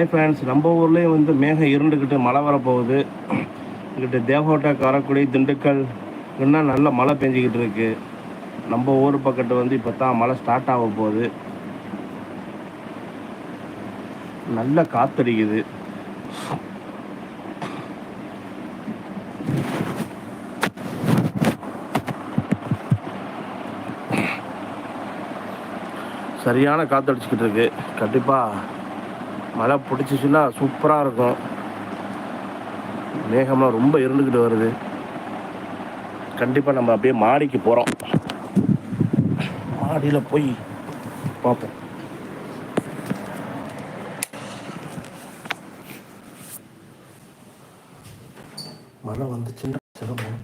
Hi friends நம்ம ஊர்லேயும் வந்து மேகம் இருண்டுக்கிட்டு மழை வரப்போகுது. இங்கிட்ட தேவகோட்டை காரக்குடி திண்டுக்கல் இன்னும் நல்ல மழை பெஞ்சிக்கிட்டு இருக்கு. நம்ம ஊர் பக்கத்து வந்து இப்போ தான் மழை ஸ்டார்ட் ஆக போகுது. நல்ல காத்தடிக்குது. சரியான காத்தடிச்சுக்கிட்டு இருக்கு. கண்டிப்பாக மழை பிடிச்சிச்சுன்னா சூப்பராக இருக்கும். மேகம்லாம் ரொம்ப இருந்துக்கிட்டு வருது. கண்டிப்பாக நம்ம அப்படியே மாடிக்கு போகிறோம் மாடியில் போய் பார்ப்போம். மழை வந்துச்சுன்னா சிரமம்.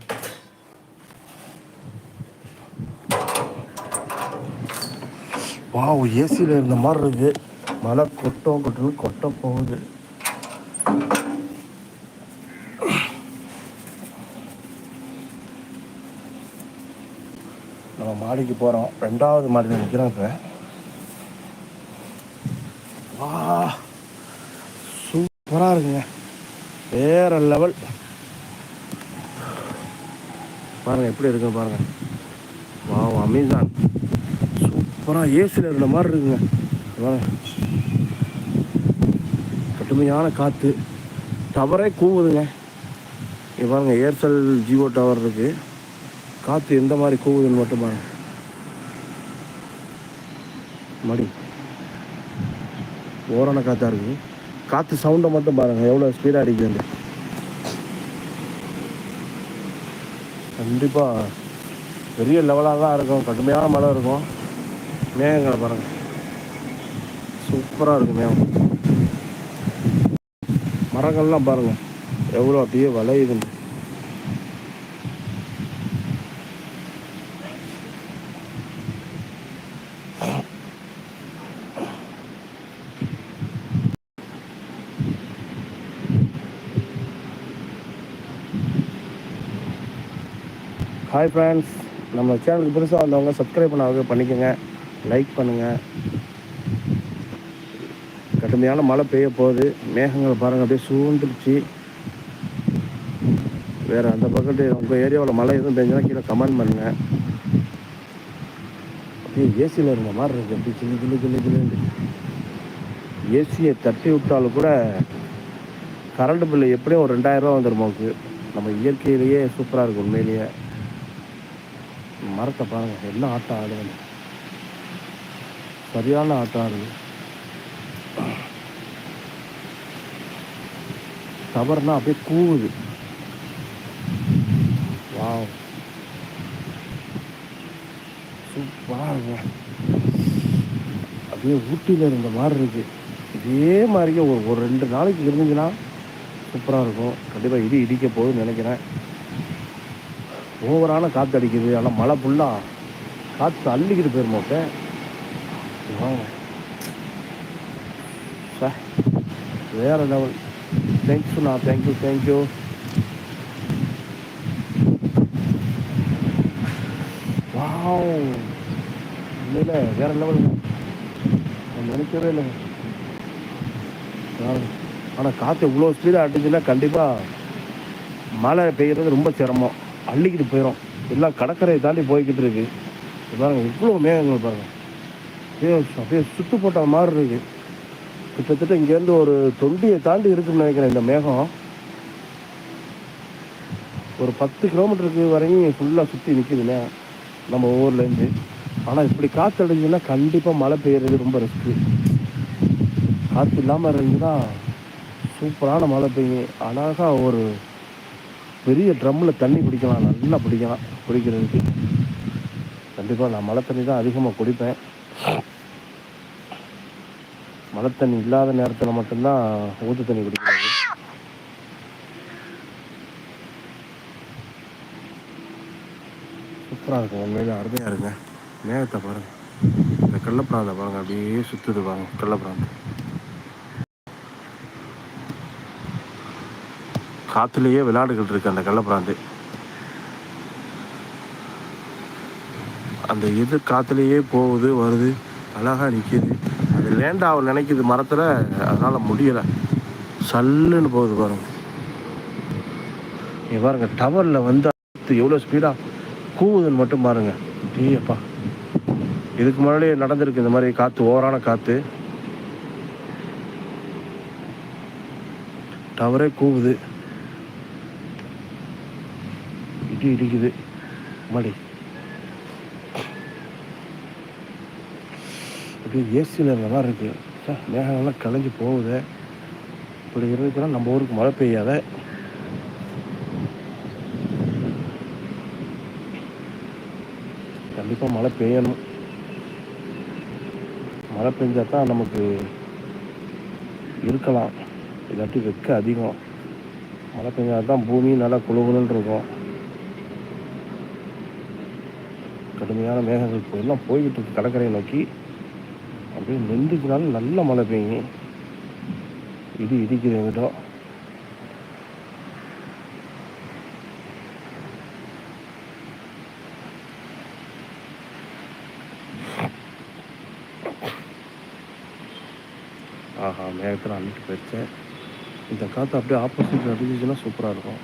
வாவ் ஏசியில் இருந்த மாதிரி இருக்கு. மழை கொட்டம் கொட்டணும் கொட்ட போகுது. நம்ம மாடிக்கு போகிறோம் ரெண்டாவது மாடியில் நிற்கிறோம் இப்போ. வா சூப்பராக இருக்குங்க. வேற லெவல். பாருங்கள் எப்படி இருக்குங்க பாருங்கள் வா அமேசான். சூப்பராக ஏசியில் இருந்த மாதிரி இருக்குங்க. கடுமையான காற்று டவரே கூவுதுங்க. இங்க பாருங்கள் ஏர்செல் ஜியோ டவர் இருக்கு. காற்று எந்த மாதிரி கூவுதுன்னு மட்டும் பாருங்கள் மடி. ஓரான காற்றா இருக்கு. காற்று சவுண்டை மட்டும் பாருங்கள் எவ்வளோ ஸ்பீடாக அடிக்குது கண்டிப்பாக பெரிய லெவலாக தான் இருக்கும். கடுமையான மழை இருக்கும். மேகங்களை பாருங்கள் சூப்பராக இருக்கும் மேகம். மரங்கள்லாம் பாருங்க. எவ்வளோ அப்படியே வளையுதுன்னு ஹாய் ஃப்ரெண்ட்ஸ் நம்ம சேனலுக்கு புதுசாக வந்தவங்க சப்ஸ்கிரைப் பண்ணாவே பண்ணிக்கோங்க. லைக் பண்ணுங்கள் கடுமையான மழை பெய்ய போகுது. மேகங்கள் பாருங்கள் அப்படியே சூழ்ந்துருச்சு. வேறு அந்த பக்கத்து உங்கள் ஏரியாவில் மழை எதுவும் பெஞ்சுனா கீழே கமெண்ட் பண்ணுங்கள் அப்படியே ஏசியில் இருந்த மாதிரி இருக்குது அப்படி கிளி கிளி கிளி கிளின்னு ஏசியை தட்டி விட்டாலும் கூட கரண்ட் பில்லு எப்படியும் ஒரு ரெண்டாயிரரூவா வந்துடும் நமக்கு நம்ம இயற்கையிலேயே சூப்பராக இருக்கும் உண்மையிலேயே. மரத்தை பாருங்கள் என்ன ஆட்டம் ஆடுது சரியான ஆட்டம் ஆடுது. டவர்னா அப்படியே கூவுது. வாவ். சூப்பராக இருக்கு. அப்படியே ஊட்டியில் இருந்த மாதிரி இருக்கு. இதே மாதிரியே ஒரு ஒரு ரெண்டு நாளைக்கு இருந்துச்சுன்னா சூப்பராக இருக்கும். கண்டிப்பாக இடி இடிக்க போகுதுன்னு நினைக்கிறேன். ஓவரான காற்று அடிக்குது. ஆனால் மழை ஃபுல்லாக காற்று அள்ளிக்கிட்டு போயிருமோக்க வேற லெவல் தேங்க்ஸ்ண்ணா தேங்க்யூ தேங்க்யூ வாவ் இல்லை வேற லெவல் நான் நினைக்கவே இல்லை. ஆனால் காற்று இவ்வளோ ஸ்பீடாக அடிச்சுன்னா கண்டிப்பாக மழை பெய்கிறது ரொம்ப சிரமம். அள்ளிக்கிட்டு போயிடும் எல்லாம் கடற்கரையை தாண்டி போய்கிட்டு இருக்கு. பாருங்கள் இவ்வளோ மேகங்கள் பாருங்கள் அப்படியே அப்படியே சுத்து போட்ட மாதிரி இருக்குது கிட்டத்தட்ட இங்கேருந்து ஒரு தொண்டியை தாண்டி இருக்குன்னு நினைக்கிறேன் இந்த மேகம். ஒரு பத்து கிலோமீட்டருக்கு வரையும் ஃபுல்லாக சுற்றி நிற்குதுண்ணே நம்ம ஊர்லேருந்து. ஆனால் இப்படி காற்று அடிஞ்சுன்னா கண்டிப்பாக மழை பெய்யறது ரொம்ப ரிஸ்க்கு காற்று இல்லாமல் இருந்துன்னா சூப்பரான மழை பெய்யும். அழகாக ஒரு பெரிய ட்ரம்மில் தண்ணி குடிக்கலாம் நல்லா பிடிக்கலாம் குடிக்கிறதுக்கு. கண்டிப்பாக நான் மழை தண்ணி தான் அதிகமாக குடிப்பேன். மழை தண்ணி இல்லாத நேரத்தில் மட்டும்தான் ஊற்று தண்ணி குடிக்கிறது. சூப்பராக இருக்கும் உண்மையில அருமையாக இருங்க நேரத்தை பாருங்க. இந்த கள்ளப்பிராந்தை பாருங்க அப்படியே சுற்றுது பாருங்க கள்ளப்பிராந்தை. காற்றுலேயே விளையாடுகிட்டு இருக்கு அந்த கள்ளப்பிராந்து. அந்த எது காற்றுலேயே போகுது வருது அழகாக நிற்கிது அது லேண்ட் ஆக நினைக்குது மரத்தில். அதனால் முடியலை. சல்லுன்னு போகுது பாருங்க. நீ பாருங்க டவரில் வந்து அடுத்து எவ்வளோ ஸ்பீடாக கூவுதுன்னு மட்டும் பாருங்க. டீயப்பா. இதுக்கு முன்னாடியே நடந்திருக்கு இந்த மாதிரி காற்று ஓவரான காற்று டவரே கூவுது. இடி இடிக்குது. மடி. இருக்குது ஏசியில் இருந்த மாதிரி இருக்குது சார் மேகங்கள்லாம் கலைஞ்சு போகுது. இப்படி இருந்துச்சுன்னா நம்ம ஊருக்கு மழை பெய்யாத. கண்டிப்பாக மழை பெய்யணும். மழை பெஞ்சா தான் நமக்கு இருக்கலாம். இல்லாட்டி வெக்க அதிகம். மழை பெஞ்சா தான் பூமி நல்லா குழுகுலுன்னு இருக்கும். கடுமையான மேகங்கள் எல்லாம் போய்கிட்டு இருக்கு கடற்கரையை நோக்கி. அப்படியே நின்றுச்சுனாலும் நல்ல மழை பெய்யும். இடி இடிக்கிற விடம் ஆஹா மேகத்தில் அள்ளிட்டு போயிடுச்சேன் இந்த காற்று அப்படியே ஆப்போசிட் அடிச்சுச்சுன்னா சூப்பராக இருக்கும்.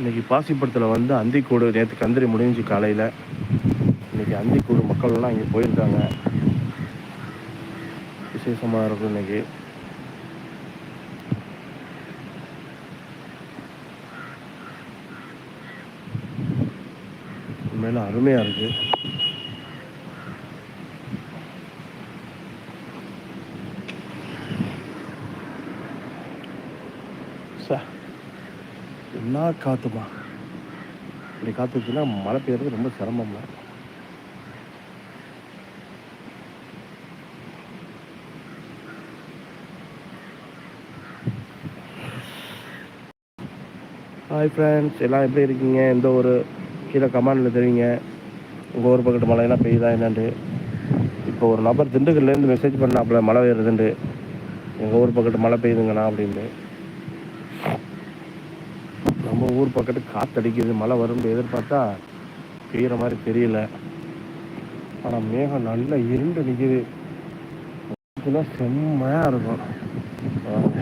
இன்றைக்கி பாசிப்படத்தில் வந்து அந்திக்கூடு நேற்று கந்திரி முடிஞ்சு காலையில். இன்னைக்கு அந்திக்கூடு மக்கள் எல்லாம் இங்கே போயிருக்காங்க. விசேஷமாக இருக்கும் இன்னைக்கு. உண்மையில் அருமையாக இருக்குது ச நல்லா காற்றுமா இப்படி காத்துச்சுன்னா மழை பெய்யறது ரொம்ப சிரமம்ல. ஹாய் ஃப்ரெண்ட்ஸ் எல்லாம் எப்படி இருக்கீங்க? எந்த ஒரு கீழே கமாண்டில் தெரியுங்க. உங்கள் ஊர் பக்கத்து மழையெல்லாம் பெய்யுதா என்னன்ட்டு. இப்போ ஒரு நபர் திண்டுக்கல்லேருந்து மெசேஜ் பண்ணாப்புல மழை பெய்யுதுன்ட்டு எங்கள் ஊர் பக்கத்து மழை பெய்யுதுங்கண்ணா அப்படின்ட்டு. ஊர் பக்கத்து காத்தடிக்குது மழை வரும்னு எதிர்பார்த்தா பெய்யுற மாதிரி தெரியல. ஆனால் மேகம் நல்லா இருண்டு நிற்கிது இதெல்லாம் செம்மையாக இருக்கும். பாருங்க.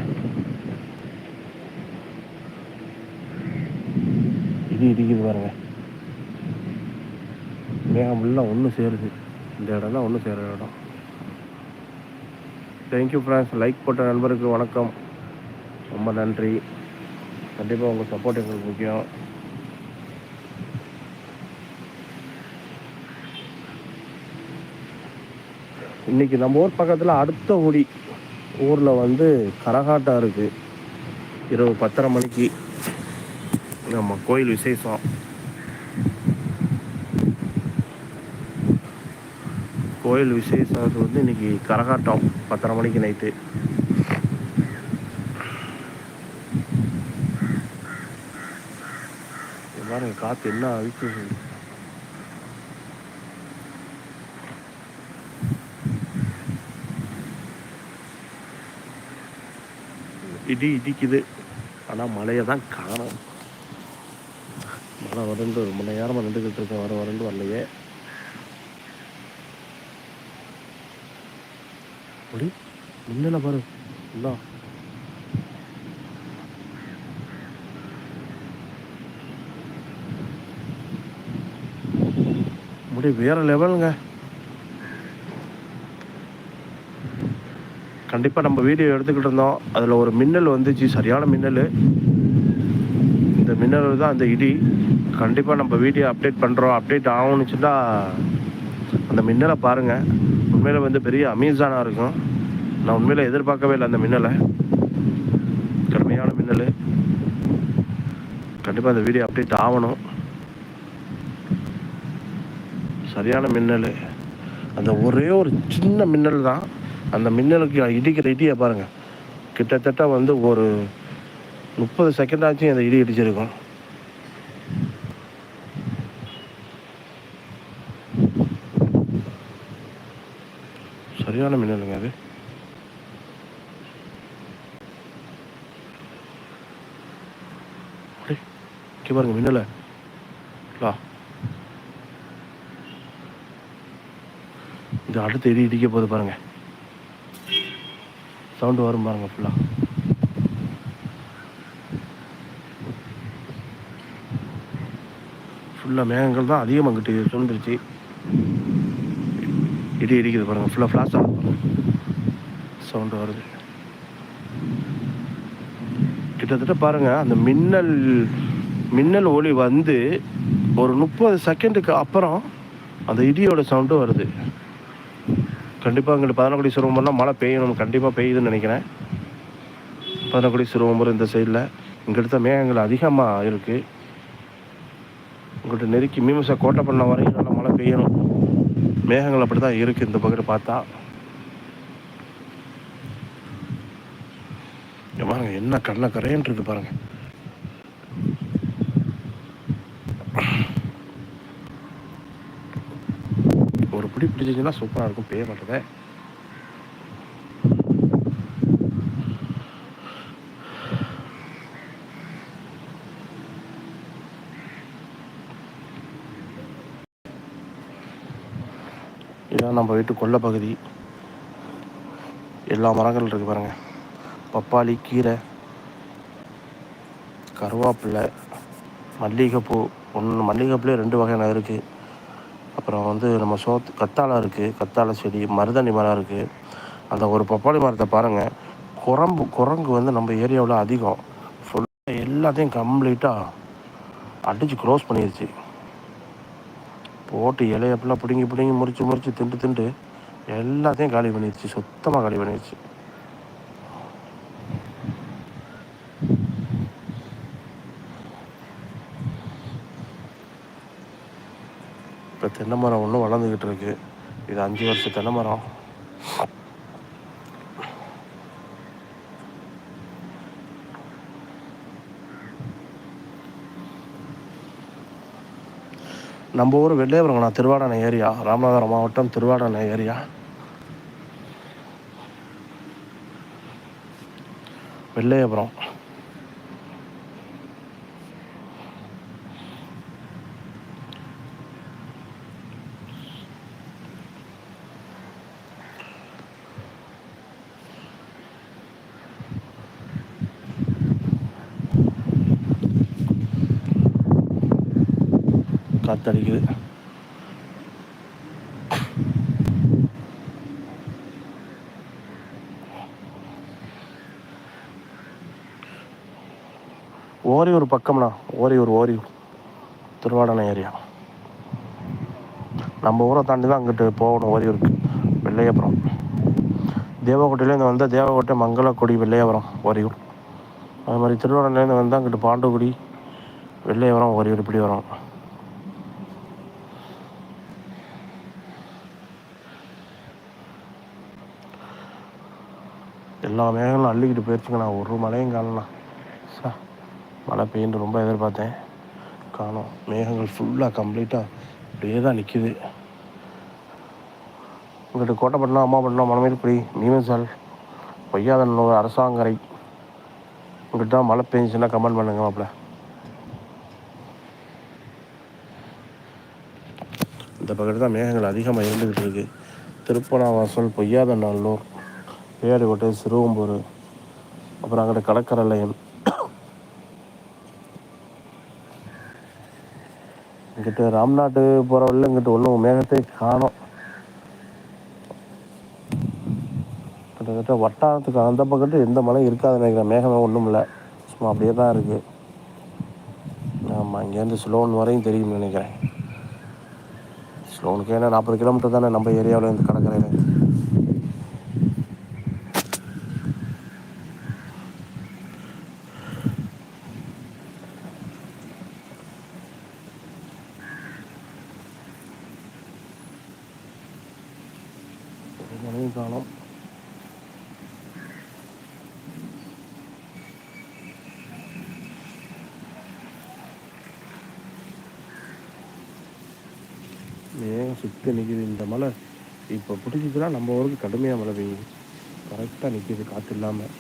இடி இடிக்குது பாருங்க. மேகம் ஃபுல்லாக ஒன்று சேருது. இந்த இடம் தான் ஒன்று சேர இடம். தேங்க்யூ ஃப்ரெண்ட்ஸ் லைக் போட்ட நண்பருக்கு வணக்கம். ரொம்ப நன்றி. கண்டிப்பாக உங்கள் சப்போர்ட் எங்களுக்கு முக்கியம். இன்னைக்கு நம்ம ஊர் பக்கத்தில் அடுத்த ஊடி ஊரில் வந்து கரகாட்டம் இருக்குது இரவு பத்தரை மணிக்கு. நம்ம கோயில் விசேஷம். கோயில் விசேஷம் வந்து இன்னைக்கு கரகாட்டம் பத்தரை மணிக்கு நைட்டு பாருங்க காற்று என்ன அழிச்சு இடி இடிக்குது. ஆனால் மழையை தான் காணும். மழை வரண்டு ரொம்ப நேரமாக நின்றுக்கிட்டு இருக்கேன். வர வரண்டு வரலையே. அப்படி பாரு. இல்லை முடி வேற லெவலுங்க கண்டிப்பாக நம்ம வீடியோ எடுத்துக்கிட்டு இருந்தோம். அதில் ஒரு மின்னல் வந்துச்சு சரியான மின்னல். இந்த மின்னல் தான் அந்த இடி. கண்டிப்பாக நம்ம வீடியோ அப்டேட் பண்ணுறோம் அப்டேட் ஆகணுச்சுன்னா அந்த மின்னலை பாருங்கள் உண்மையில் வந்து பெரிய அமேசானாக இருக்கும். நான் உண்மையில் எதிர்பார்க்கவே இல்லை அந்த மின்னலை. கடுமையான மின்னல். கண்டிப்பாக அந்த வீடியோ அப்டேட் ஆகணும். சரியான மின்னல். அந்த ஒரே ஒரு சின்ன மின்னல் தான். அந்த மின்னலுக்கு இடிக்கிற இடியை பாருங்கள் கிட்டத்தட்ட வந்து ஒரு முப்பது செகண்ட் ஆச்சும் அந்த இடி இடிச்சிருக்கும். சரியான மின்னலுங்க அது. பாருங்க மின்னலை. இது அடுத்து இடி இடிக்க போகுது பாருங்க. சவுண்டு வரும் பாருங்க ஃபுல்லாக ஃபுல்லாக மேகங்கள் தான் அதிகமாக கிட்டு சுண்டுருச்சு இடி இடிக்குது பாருங்கள் ஃபுல்லாக ஃப்ளாஷ் ஆகுது சவுண்டு வருது. கிட்டத்தட்ட பாருங்கள் அந்த மின்னல் மின்னல் ஒளி வந்து ஒரு முப்பது செகண்டுக்கு அப்புறம் அந்த இடியோட சவுண்டும் வருது. கண்டிப்பாக இங்கிட்டு பதினக்குடி சிறுவம்பரம்னா மழை பெய்யணும் கண்டிப்பாக பெய்யுதுன்னு நினைக்கிறேன். பதினக்குடி சிறுவம்பரம் இந்த சைடில் இங்கெடுத்த மேகங்கள் அதிகமாக இருக்குது உங்கள்கிட்ட நெருக்கி மீமசா கோட்டை பண்ண வரையும் நல்லா மழை பெய்யணும். மேகங்கள் அப்படி தான் இருக்குது இந்த பக்கத்தில் பார்த்தா. பாருங்க என்ன கண்ணை கரையன்ட்டு இருக்கு பாருங்க. அப்படி பிடி பிடிச்சிச்சுன்னா சூப்பராக இருக்கும். பே மாட்டேதே இதான் நம்ம வீட்டு கொல்லை பகுதி. எல்லா மரங்கள் இருக்கு பாருங்க. பப்பாளி கீரை கருவேப்பிலை மல்லிகைப்பூ ஒன்று மல்லிகைப்பூலே ரெண்டு வகையான இருக்குது அப்புறம் வந்து நம்ம சோத்து கத்தாழை இருக்குது கத்தாழை செடி மருதாணி மரம் இருக்குது அந்த ஒரு பப்பாளி மரத்தை பாருங்கள் குரம்பு குரங்கு வந்து நம்ம ஏரியாவில் அதிகம். ஃபுல்லாக எல்லாத்தையும் கம்ப்ளீட்டாக அடித்து க்ளோஸ் பண்ணிடுச்சு போட்டு இலைய பிடுங்கி பிடுங்கி முறிச்சு முறிச்சு திண்டு திண்டு எல்லாத்தையும் காலி பண்ணிடுச்சு சுத்தமாக காலி பண்ணிருச்சு. தென்னை மரம் ஒன்றும் வளர்ந்துக்கிட்டு இருக்கு. இது அஞ்சு வருஷம் தென்னை மரம் நம்ம ஊர் வெள்ளையபுரங்கண்ணா திருவாடானை ஏரியா. ராமநாதபுரம் மாவட்டம் திருவாடானை ஏரியா. வெள்ளையபுரம். காத்தடிக்குது. ஓரியூர் பக்கம்ண்ணா. ஓரியூர் ஓரியூர். திருவாடனை ஏரியா. நம்ம ஊரை தாண்டி தான் அங்கிட்டு போகணும் ஓரியூருக்கு. வெள்ளையபுரம். தேவக்கோட்டையிலேருந்து வந்தால் தேவக்கோட்டை மங்களக்குடி வெள்ளையபுரம் ஓரியூர். அது மாதிரி திருவாடனையிலேருந்து வந்தால் அங்கிட்டு பாண்டுக்குடி வெள்ளையபுரம் ஓரியூர் இப்படி வரும். எல்லா மேகங்களும் அள்ளிக்கிட்டு போயிடுச்சுங்கண்ணா ஒரு மழையும் காணலண்ணா சா மழை பெய்யுன்னு ரொம்ப எதிர்பார்த்தேன். காணோம். மேகங்கள் ஃபுல்லாக கம்ப்ளீட்டாக அப்படியே தான் நிற்கிது இங்கிட்டு கோட்டைப்பட்டினம் அம்மாப்பட்டினம் மனமேற்படி மீமசால் பொய்யாதன்னூர் அரசாங்கரை. உங்கள்கிட்ட தான் மழை பெஞ்சுச்சுன்னா கமெண்ட் பண்ணுங்க மாப்ள இந்த பக்கத்து தான் மேகங்கள் அதிகமாக இருந்துக்கிட்டு இருக்கு. திருப்பனாவாசல் பொய்யாதநல்லூர் பேடுகோட்டை சிறுவம்பூர் அப்புறம் அங்கிட்ட கடற்கரை லைன் இங்கிட்டு ராம்நாட்டு போகிற வழியில் இங்கிட்டு ஒன்றும் மேகத்தை காணும். கிட்டத்தட்ட வட்டாரத்துக்கு அந்த பக்கத்து எந்த மலை இருக்காதுன்னு நினைக்கிறேன். மேகமே ஒன்றும் இல்லை. சும்மா அப்படியே தான் இருக்குது ஆமாம் இங்கேருந்து ஸ்லோன் வரையும் தெரியும்னு நினைக்கிறேன். ஸ்லோனுக்கு ஏன்னா நாற்பது கிலோமீட்டர் தானே நம்ம ஏரியாவில் இருந்து கடற்கரையில் மழையும் காணும் நிற்கிது இந்த மழை இப்போ பிடிச்சிச்சுன்னா நம்ம ஊருக்கு கடுமையாக மழை பெய்யுது. கரெக்டாக நிற்கிது காற்று இல்லாமல்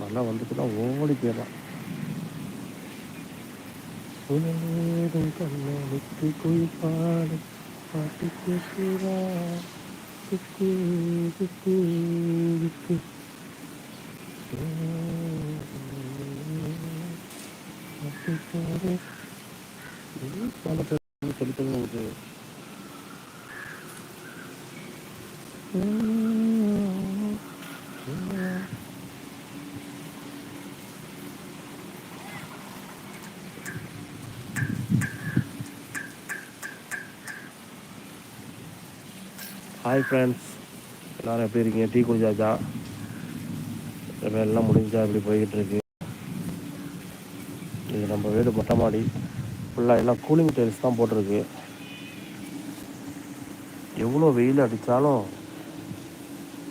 மழை வந்துச்சுன்னா ஓடி போயிடலாம். புனலேதும் கண்ணனுக்கு குளிப்பாடு. பாட்டு கேட்கிறா பல பேர் சொல்லிட்டு ஹாய் ஃப்ரெண்ட்ஸ் எல்லோரும் எப்படி இருக்கீங்க? டீ குடிச்சாச்சா? எல்லாம் முடிஞ்சா இப்படி போய்கிட்டு இருக்கு? இது நம்ம வீடு மொட்டை மாடி ஃபுல்லாக எல்லாம் கூலிங் டைல்ஸ் தான் போட்டிருக்கு. எவ்வளோ வெயில் அடித்தாலும்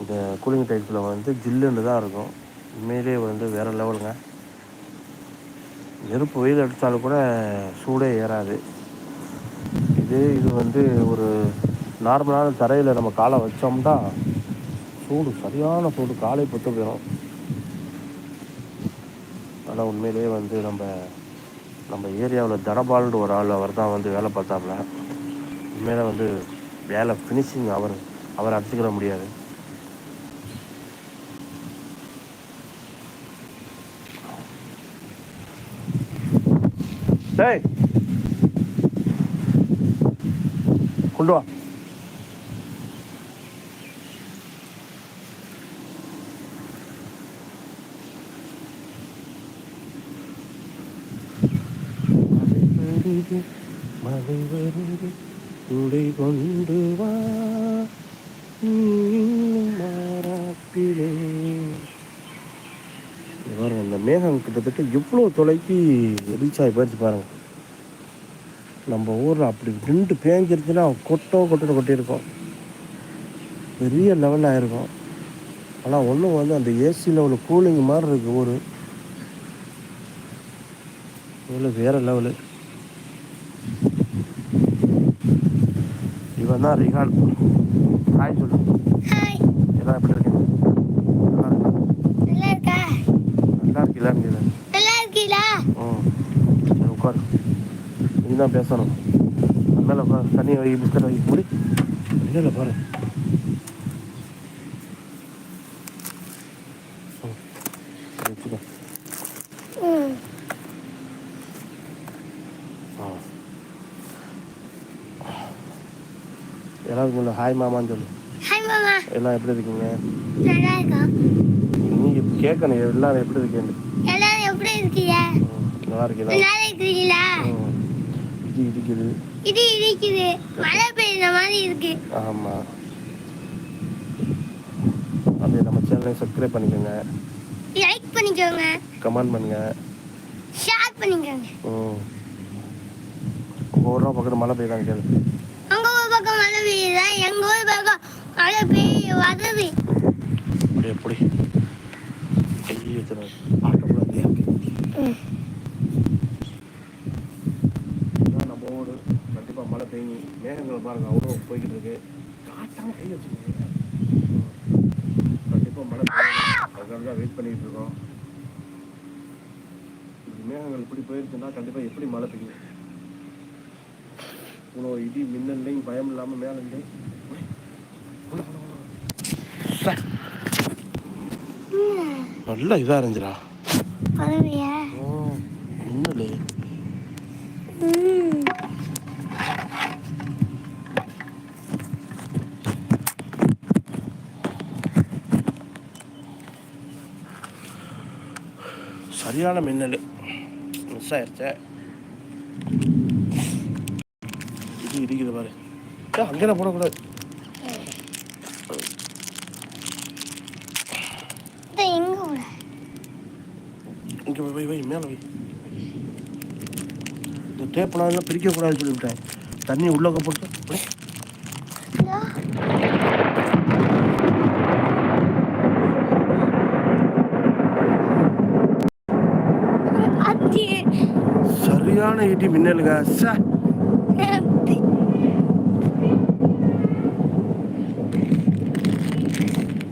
இந்த கூலிங் டைல்ஸில் வந்து ஜில்லுன்னு தான் இருக்கும். உண்மையிலே வந்து வேறு லெவலுங்க நெருப்பு வெயில் அடித்தாலும் கூட சூடே ஏறாது. இது இது வந்து ஒரு நார்மலான தரையில் நம்ம காலை வச்சோம்னா சூடு சரியான சூடு. காலை பொத்து போயிடும் ஆனால் உண்மையிலேயே வந்து நம்ம நம்ம ஏரியாவில் தனபால்னு ஒரு ஆள் அவர் தான் வந்து வேலை பார்த்தாப்புல. உண்மையில வந்து வேலை ஃபினிஷிங் அவர் அவர் அடிச்சுக்கிட முடியாது. டேய். கொண்டு வா. மழை வருது துடை கொண்டு வா. நீ மாறாப்பிலே. மேகம் கிட்டத்தட்ட எவ்வளோ தொலைக்கு ரீச் ஆகி போயிடுச்சு பாருங்க. நம்ம ஊரில் அப்படி நின்று பேஞ்சிருச்சுன்னா கொட்டோ கொட்டோ கொட்டியிருக்கோம். பெரிய லெவலில் ஆயிருக்கும். ஆனால் ஒன்றும் வந்து அந்த ஏசி லெவலு கூலிங் மாதிரி இருக்கு ஊர். இவ்வளோ வேறு லெவலு இவன் தான் ரிகான். ஹாய் சொல்லு. எல்லாம் எப்படி இருக்கீங்க நல்லா இருக்கா நல்லா இருக்கா நல்லா இருக்கீங்களா ம் சரி உட்காரு நீ தான் பேசணும் மேலே உட்காரு தண்ணி வை பிஸ்கட் வை முடி இல்லை பாரு வச்சுக்கோ ம் ஆ எல்லாருக்கும் இல்லை ஹாய் மாமான்னு சொல்லு எல்லாம் எப்படி இருக்கீங்க நீங்க கேட்கணும் எல்லாரும் எப்படி இருக்கேன்னு எல்லாரும் நல்லா இருக்கீங்களா நல்லா இது இருக்குது மழை பெய்யுற மாதிரி இருக்கு. ஆமாம் அப்படியே நம்ம சேனலை சப்ஸ்கிரைப் பண்ணிக்கோங்க. லைக் பண்ணிக்கோங்க. கமெண்ட் பண்ணுங்க. ஷேர் பண்ணிக்கோங்க. ம் ஊரில் பக்கத்து மழை பெய்யுதாங்க கேளு. உங்க ஊர் பக்கம் மழை பெய்யுதா? எங்க ஊர் பக்கம் மழை பெய்ய வருது அப்படியே எப்படி நம்ம ஊர் கண்டிப்பாக மழை பெய்யும் மேகங்களை பாருங்க அவ்வளோ போய்கிட்டு இருக்கு. காட்டாம கை வச்சுக்கோங்க. கண்டிப்பாக மழை பெய்யும் அதுக்காக தான் வெயிட் பண்ணிட்டு இருக்கோம். மேகங்கள் இப்படி போயிருச்சுன்னா கண்டிப்பாக எப்படி மழை பெய்யும்? இவ்வளோ இடி மின்னல்லையும் பயம் இல்லாமல் மேலே இருந்து நல்லா இதாக இருந்துச்சுடா. பரவாயில்லையா மின்னல் ம் சரியான மின்னல். மிஸ் ஆயிடுச்சே இது இடிக்குது பாரு. அங்கே போடக்கூடாது. இங்கே வை வை மேலே வை இந்த டேப்லாம் பிரிக்கக்கூடாதுன்னு சொல்லிவிட்டேன். தண்ணி உள்ளே போட்டு அப்படியே. அத்தி சரியான இடி மின்னலுங்க சே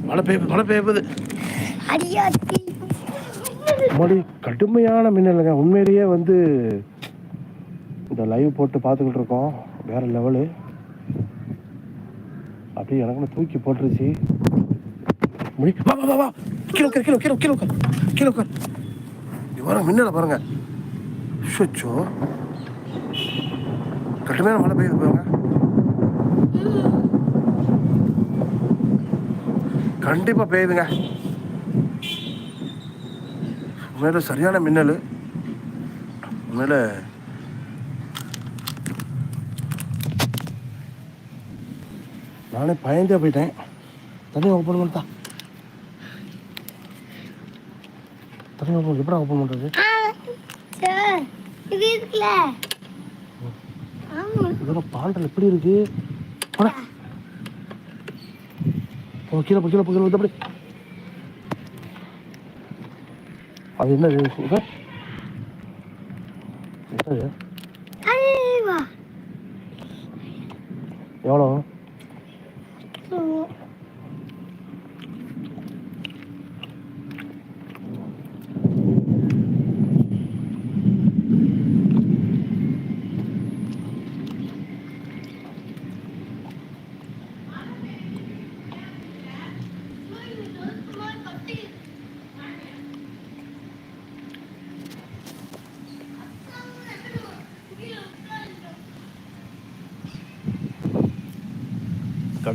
மழை பெய்யுது மழை பெய்யுது. மறுபடி கடுமையான மின்னலுங்க. உண்மையிலேயே வந்து இந்த லைவ் போட்டு பார்த்துக்கிட்டு இருக்கோம். வேற லெவலு அப்படியே எனக்குன்னு தூக்கி போட்டுருச்சு. முடி வா வா வா கீழே கீழே கீழே கீழே கீழே இது பாருங்க மின்னலை பாருங்க. ஷோ கட்டுமையான மழை பெய்யுது பாருங்க. கண்டிப்பாக பெய்யுதுங்க. உண்மையில சரியான மின்னல். உண்மையில நானே பயந்தே போயிட்டேன். தண்ணி ஓப்பன் பண்ணிட்டா. தண்ணி ஓப்பன் எப்படி ஓப்பன் பண்ணுறது இது இருக்குல்ல எப்படி இருக்கு? போடா. போ கீழே போ கீழே போ கீழே அப்படி அது என்னது? இது? என்னது? எவ்வளோ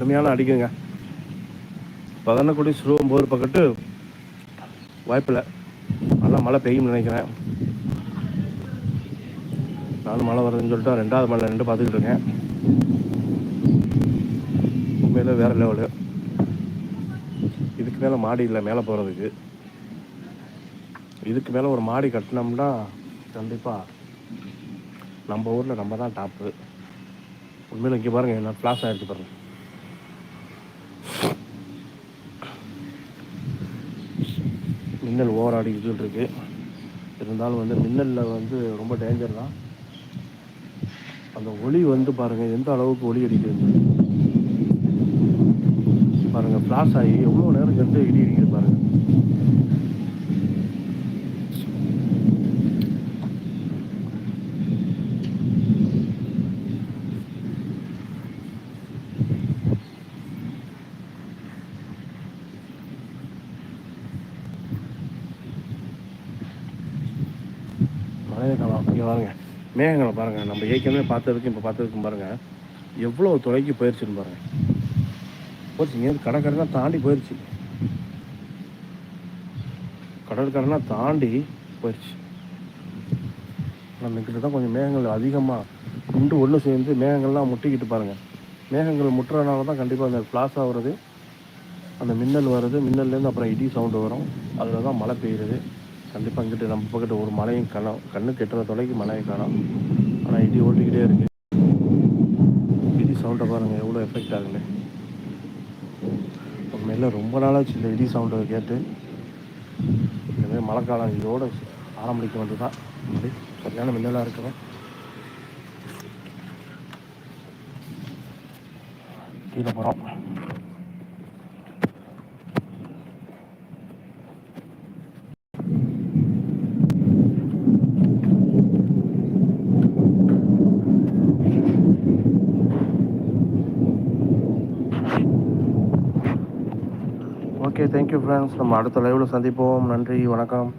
கடுமையான அடிக்குங்க. பதனக்குடி சிறுவம்போர் பக்கத்து வாய்ப்பில்லை நல்லா மழை பெய்யும் நினைக்கிறேன். நானும் மழை வருதுன்னு சொல்லிட்டு ரெண்டாவது மழை ரெண்டு பார்த்துக்கிட்டு இருக்கேன். உண்மையில வேறு லெவலு இதுக்கு மேலே மாடி இல்லை மேலே போகிறதுக்கு இதுக்கு மேலே ஒரு மாடி கட்டினோம்னா கண்டிப்பாக நம்ம ஊரில் நம்ம தான் டாப்பு உண்மையில் இங்கே பாருங்க என்ன ஃப்ளாஷ் ஆகிடுச்சு பாருங்கள் மின்னல் ஓவர் அடிக்கிட்டு இருக்கு இருந்தாலும் வந்து மின்னலில் வந்து ரொம்ப டேஞ்சர் தான். அந்த ஒளி வந்து பாருங்கள் எந்த அளவுக்கு ஒளி அடிக்குது பாருங்கள் ஃப்ளாஷ் ஆகி எவ்வளோ நேரம் கண்டு இடி அடிக்குது பாருங்கள் மழையை காலம் இங்கே பாருங்க மேகங்களை பாருங்கள் நம்ம ஏற்கனவே பார்த்ததுக்கும் இப்போ பார்த்ததுக்கும் பாருங்கள் எவ்வளோ தொலைக்கு போயிடுச்சுன்னு பாருங்கள் போச்சுங்க இங்கேருந்து கடற்கரைலாம் தாண்டி போயிடுச்சு கடற்கரைலாம் தாண்டி போயிடுச்சு நம்ம கிட்ட தான் கொஞ்சம் மேகங்கள் அதிகமாக குண்டு ஒன்று சேர்ந்து மேகங்கள்லாம் முட்டிக்கிட்டு பாருங்கள் மேகங்கள் முட்டுறதுனால தான் கண்டிப்பாக அந்த ஃப்ளாஷ் ஆகுறது அந்த மின்னல் வருது. மின்னல்லேருந்து அப்புறம் இடி சவுண்டு வரும். அதில் தான் மழை பெய்யுறது கண்டிப்பாக இங்கிட்ட நம்ம பக்கத்து ஒரு மலையும் காணும். கண்ணு கெட்டுற தொலைக்கு மலையும் காணும். ஆனால் இடி ஓட்டிக்கிட்டே இருக்கு. இடி சவுண்டை பாருங்கள் எவ்வளோ எஃபெக்ட் ஆகுது. உண்மையில் ரொம்ப நாளாச்சு இந்த இடி சவுண்டை கேட்டு. இனிமேல் மழைக்காலம் இதோட ஆரம்பிக்க வேண்டியது தான் சரியான மின்னலாக இருக்கிறேன் கீழே போகிறோம் தேங்க்யூ ஃப்ரெண்ட்ஸ் நம்ம அடுத்த லைவில் சந்திப்போம். நன்றி. வணக்கம்.